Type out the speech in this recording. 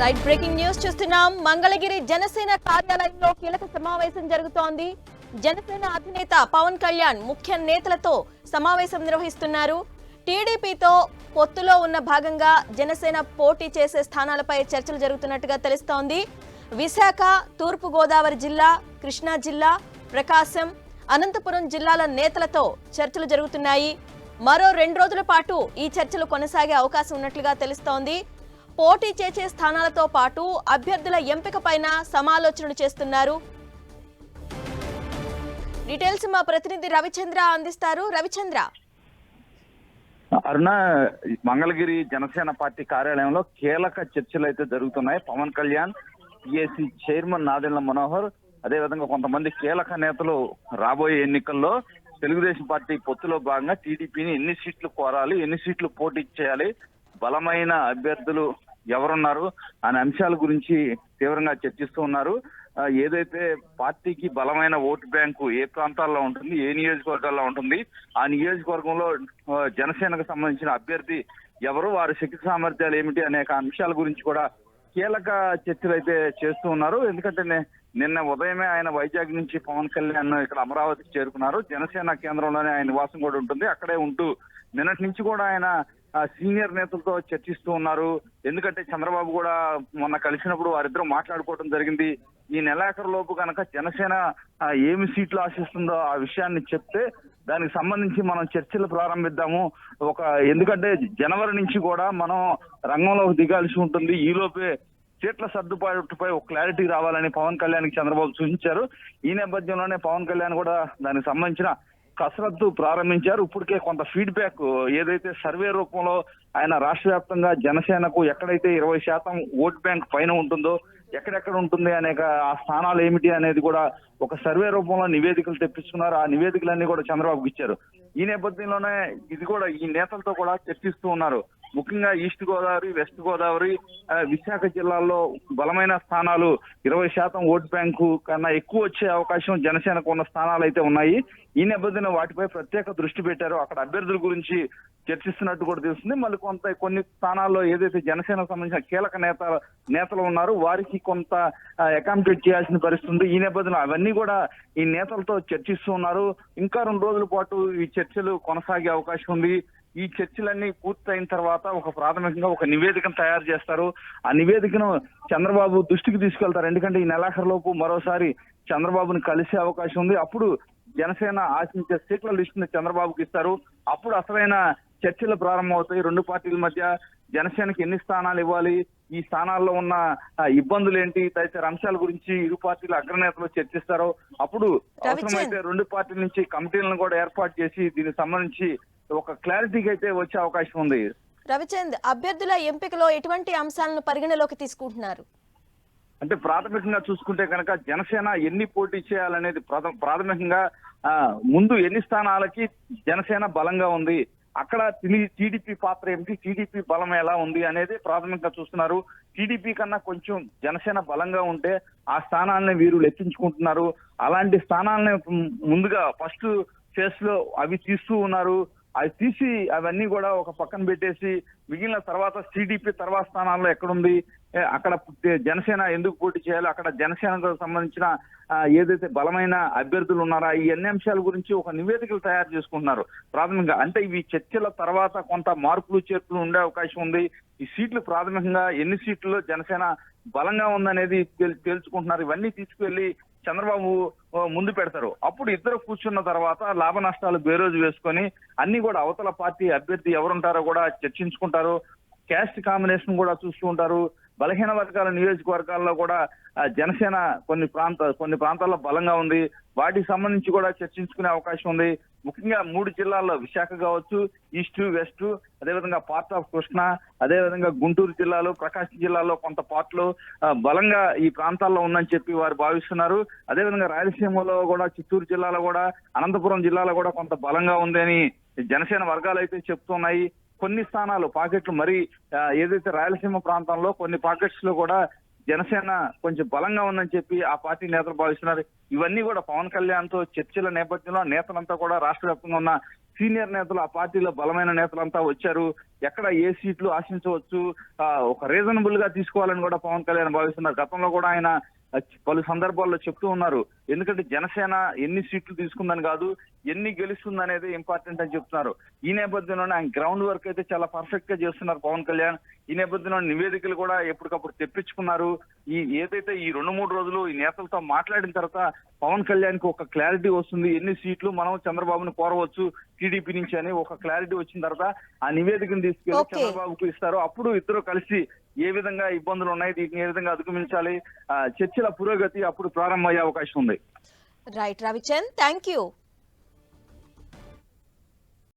Right breaking news చూస్తున్నాం. మంగళగిరి జనసేన కార్యాలయంలో కీలక సమావేశం జరుగుతోంది. జనసేన అధినేత పవన్ కళ్యాణ్ ముఖ్య నేతలతో సమావేశం నిర్వహిస్తున్నారు. టీడీపీతో పొత్తులో ఉన్న భాగంగా జనసేన పోటీ చేసే స్థానాలపై చర్చలు జరుగుతున్నట్టుగా తెలుస్తోంది. విశాఖ తూర్పు గోదావరి జిల్లా కృష్ణా జిల్లా ప్రకాశం అనంతపురం జిల్లాల నేతలతో చర్చలు జరుగుతున్నాయి. మరో రెండు రోజుల పాటు ఈ చర్చలు కొనసాగే అవకాశం ఉన్నట్లుగా తెలుస్తోంది. పోటీ చేసే స్థానాలతో పాటు అభ్యర్థుల ఎంపిక పైన సమాలోచనలు చేస్తున్నారు. డీటెయిల్స్ మా ప్రతినిధి రవిచంద్ర అందిస్తారు. రవిచంద్ర. అరుణ మంగళగిరి జనసేన పార్టీ కార్యాలయంలో కీలక చర్చలు అయితే జరుగుతున్నాయి. పవన్ కళ్యాణ్ పిఎస్సి చైర్మన్ నాదెళ్ళ మనోహర్ అదేవిధంగా కొంతమంది కీలక నేతలు రాబోయే ఎన్నికల్లో తెలుగుదేశం పార్టీ పొత్తులో భాగంగా టీడీపీని ఎన్ని సీట్లు కోరాలి ఎన్ని సీట్లు పోటీ చేయాలి బలమైన అభ్యర్థులు ఎవరున్నారు అనే అంశాల గురించి తీవ్రంగా చర్చిస్తూ ఉన్నారు. ఏదైతే పార్టీకి బలమైన ఓటు బ్యాంకు ఏ ప్రాంతాల్లో ఉంటుంది ఏ నియోజకవర్గాల్లో ఉంటుంది ఆ నియోజకవర్గంలో జనసేనకు సంబంధించిన అభ్యర్థి ఎవరు వారి శక్తి సామర్థ్యాలు ఏమిటి అనేక అంశాల గురించి కూడా కీలక చర్చలు అయితే చేస్తూ ఉన్నారు. ఎందుకంటే నిన్న ఉదయమే ఆయన వైజాగ్ నుంచి పవన్ కళ్యాణ్ ఇక్కడ అమరావతికి చేరుకున్నారు. జనసేన కేంద్రంలోనే ఆయన నివాసం కూడా ఉంటుంది. అక్కడే ఉంటూ నిన్నటి నుంచి కూడా ఆయన సీనియర్ నేతలతో చర్చిస్తూ ఉన్నారు. ఎందుకంటే చంద్రబాబు కూడా మొన్న కలిసినప్పుడు వారిద్దరూ మాట్లాడుకోవడం జరిగింది. ఈ నెలాఖరు లోపు కనుక జనసేన ఏమి సీట్లు ఆశిస్తుందో ఆ విషయాన్ని చెప్తే దానికి సంబంధించి మనం చర్చలు ప్రారంభిద్దాము. ఒక ఎందుకంటే జనవరి నుంచి కూడా మనం రంగంలోకి దిగాల్సి ఉంటుంది. ఈ లోపే సీట్ల సర్దుబాటుపై ఒక క్లారిటీ రావాలని పవన్ కళ్యాణ్ చంద్రబాబు సూచించారు. ఈ నేపథ్యంలోనే పవన్ కళ్యాణ్ కూడా దానికి సంబంధించిన కసరత్తు ప్రారంభించారు. ఇప్పటికే కొంత ఫీడ్బ్యాక్ ఏదైతే సర్వే రూపంలో ఆయన రాష్ట్ర వ్యాప్తంగా జనసేనకు ఎక్కడైతే ఇరవై శాతం ఓట్ బ్యాంక్ పైన ఉంటుందో ఎక్కడెక్కడ ఉంటుంది అనేక ఆ స్థానాలు ఏమిటి అనేది కూడా ఒక సర్వే రూపంలో నివేదికలు తెప్పించుకున్నారు ఆ నివేదికలన్నీ కూడా చంద్రబాబుకి ఇచ్చారు. ఈ నేపథ్యంలోనే ఇది కూడా ఈ నేతలతో కూడా చర్చిస్తూ ఉన్నారు. ముఖ్యంగా ఈస్ట్ గోదావరి వెస్ట్ గోదావరి విశాఖ జిల్లాల్లో బలమైన స్థానాలు ఇరవై శాతం ఓట్ బ్యాంకు కన్నా ఎక్కువ వచ్చే అవకాశం జనసేనకు ఉన్న స్థానాలు అయితే ఉన్నాయి. ఈ నేపథ్యంలో వాటిపై ప్రత్యేక దృష్టి పెట్టారు. అక్కడ అభ్యర్థుల గురించి చర్చిస్తున్నట్టు కూడా తెలుస్తుంది. మళ్ళీ కొంత కొన్ని స్థానాల్లో ఏదైతే జనసేనకు సంబంధించిన కీలక నేత నేతలు ఉన్నారు వారికి కొంత అకామిడేట్ చేయాల్సిన పరిస్థితి ఉంది. ఈ నేపథ్యంలో అవన్నీ కూడా ఈ నేతలతో చర్చిస్తూ ఉన్నారు. ఇంకా రెండు రోజుల పాటు ఈ చర్చలు కొనసాగే అవకాశం ఉంది. ఈ చర్చలన్నీ పూర్తయిన తర్వాత ఒక ప్రాథమికంగా ఒక నివేదికను తయారు చేస్తారు. ఆ నివేదికను చంద్రబాబు దృష్టికి తీసుకెళ్తారు. ఎందుకంటే ఈ నెలాఖరులోపు మరోసారి చంద్రబాబుని కలిసే అవకాశం ఉంది. అప్పుడు జనసేన ఆశించే సీట్ల లిస్టుని చంద్రబాబుకి ఇస్తారు. అప్పుడు అసలైన చర్చలు ప్రారంభమవుతాయి. రెండు పార్టీల మధ్య జనసేనకి ఎన్ని స్థానాలు ఇవ్వాలి? ఈ స్థానాల్లో ఉన్న ఇబ్బందులు ఏంటి తదితర అంశాల గురించి ఇరు పార్టీల అగ్రనేతలు చర్చిస్తారు. అప్పుడు అవసరమైతే రెండు పార్టీల నుంచి కమిటీలను కూడా ఏర్పాటు చేసి దీనికి సంబంధించి ఒక క్లారిటీకి అయితే వచ్చే అవకాశం ఉంది. రవిచంద్ అభ్యర్థుల ఎంపికలో ఎటువంటి అంశాలను పరిగణలోకి తీసుకుంటున్నారు? అంటే ప్రాథమికంగా చూసుకుంటే కనుక జనసేన ఎన్ని పోటీ చేయాలనేది ప్రాథ- ప్రాథమికంగా ముందు ఎన్ని స్థానాలకి జనసేన బలంగా ఉంది అక్కడ టీడీపీ పాత్ర ఏమిటి టీడీపీ బలం ఎలా ఉంది అనేది ప్రాథమికంగా చూస్తున్నారు. టీడీపీ కన్నా కొంచెం జనసేన బలంగా ఉంటే ఆ స్థానాలని వీరు లెక్కించుకుంటున్నారు. అలాంటి స్థానాలని ముందుగా ఫస్ట్ ఫేస్లో అవి తీస్తూ ఉన్నారు. అది తీసి అవన్నీ కూడా ఒక పక్కన పెట్టేసి మిగిలిన తర్వాత టీడీపీ తర్వాత స్థానాల్లో ఎక్కడుంది? అక్కడ జనసేన ఎందుకు పోటీ చేయాలి? అక్కడ జనసేనకు సంబంధించిన ఏదైతే బలమైన అభ్యర్థులు ఉన్నారా? ఈ అన్ని అంశాల గురించి ఒక నివేదికలు తయారు చేసుకుంటున్నారు. ప్రాథమికంగా అంటే ఇవి చర్చల తర్వాత కొంత మార్పులు చేర్పులు ఉండే అవకాశం ఉంది. ఈ సీట్లు ప్రాథమికంగా ఎన్ని సీట్లలో జనసేన బలంగా ఉందనేది తేల్చుకుంటున్నారు ఇవన్నీ తీసుకువెళ్ళి చంద్రబాబు ముందు పెడతారు. అప్పుడు ఇద్దరు కూర్చున్న తర్వాత లాభ నష్టాలు బేరోజు వేసుకొని అన్ని కూడా అవతల పార్టీ అభ్యర్థి ఎవరుంటారో కూడా చర్చించుకుంటారు. క్యాస్ట్ కాంబినేషన్ కూడా చూస్తూ ఉంటారు. బలహీన వర్గాల నియోజకవర్గాల్లో కూడా జనసేన కొన్ని ప్రాంత కొన్ని ప్రాంతాల్లో బలంగా ఉంది. వాటికి సంబంధించి కూడా చర్చించుకునే అవకాశం ఉంది. ముఖ్యంగా మూడు జిల్లాల్లో విశాఖ కావచ్చు ఈస్ట్ వెస్ట్ అదేవిధంగా పార్ట్ ఆఫ్ కృష్ణ అదేవిధంగా గుంటూరు జిల్లాలో ప్రకాశం జిల్లాలో కొంత పార్ట్లు బలంగా ఈ ప్రాంతాల్లో ఉందని చెప్పి వారు భావిస్తున్నారు. అదేవిధంగా రాయలసీమలో కూడా చిత్తూరు జిల్లాలో కూడా అనంతపురం జిల్లాలో కూడా కొంత బలంగా ఉంది అని జనసేన వర్గాలు అయితే చెప్తున్నాయి. కొన్ని స్థానాలు పాకెట్లు మరి ఏదైతే రాయలసీమ ప్రాంతంలో కొన్ని పాకెట్స్లో కూడా జనసేన కొంచెం బలంగా ఉందని చెప్పి ఆ పార్టీ నేతలు భావిస్తున్నారు. ఇవన్నీ కూడా పవన్ కళ్యాణ్తో చర్చల నేపథ్యంలో నేతలంతా కూడా రాష్ట్ర వ్యాప్తంగా ఉన్న సీనియర్ నేతలు ఆ పార్టీలో బలమైన నేతలంతా వచ్చారు. ఎక్కడ ఏ సీట్లు ఆశించవచ్చు? ఆ, ఒక రీజనబుల్గా తీసుకోవాలని కూడా పవన్ కళ్యాణ్ భావిస్తున్నారు. గతంలో కూడా ఆయన పలు సందర్భాల్లో చెప్తూ ఉన్నారు. ఎందుకంటే జనసేన ఎన్ని సీట్లు తీసుకుందని కాదు ఎన్ని గెలుస్తుంది అనేది ఇంపార్టెంట్ అని చెప్తున్నారు. ఈ నేపథ్యంలోనే ఆయన గ్రౌండ్ వర్క్ అయితే చాలా పర్ఫెక్ట్గా చేస్తున్నారు పవన్ కళ్యాణ్. ఈ నేపథ్యంలో నివేదికలు కూడా ఎప్పటికప్పుడు తెప్పించుకున్నారు. ఈ ఏదైతే ఈ రెండు మూడు రోజులు ఈ నేతలతో మాట్లాడిన తర్వాత పవన్ కళ్యాణ్కి ఒక క్లారిటీ వస్తుంది. ఎన్ని సీట్లు మనం చంద్రబాబును కోరవచ్చు టీడీపీ నుంచి అని ఒక క్లారిటీ వచ్చిన తర్వాత ఆ నివేదికను తీసుకెళ్ళి. చంద్రబాబుకు ఇస్తారు అప్పుడు ఇద్దరు కలిసి ఏ విధంగా ఇబ్బందులు ఉన్నాయి దీన్ని ఏ విధంగా అధిగమించాలి చర్చల పురోగతి అప్పుడు ప్రారంభమయ్యే అవకాశం ఉంది రైట్ రవిచంద్ థ్యాంక్ యూ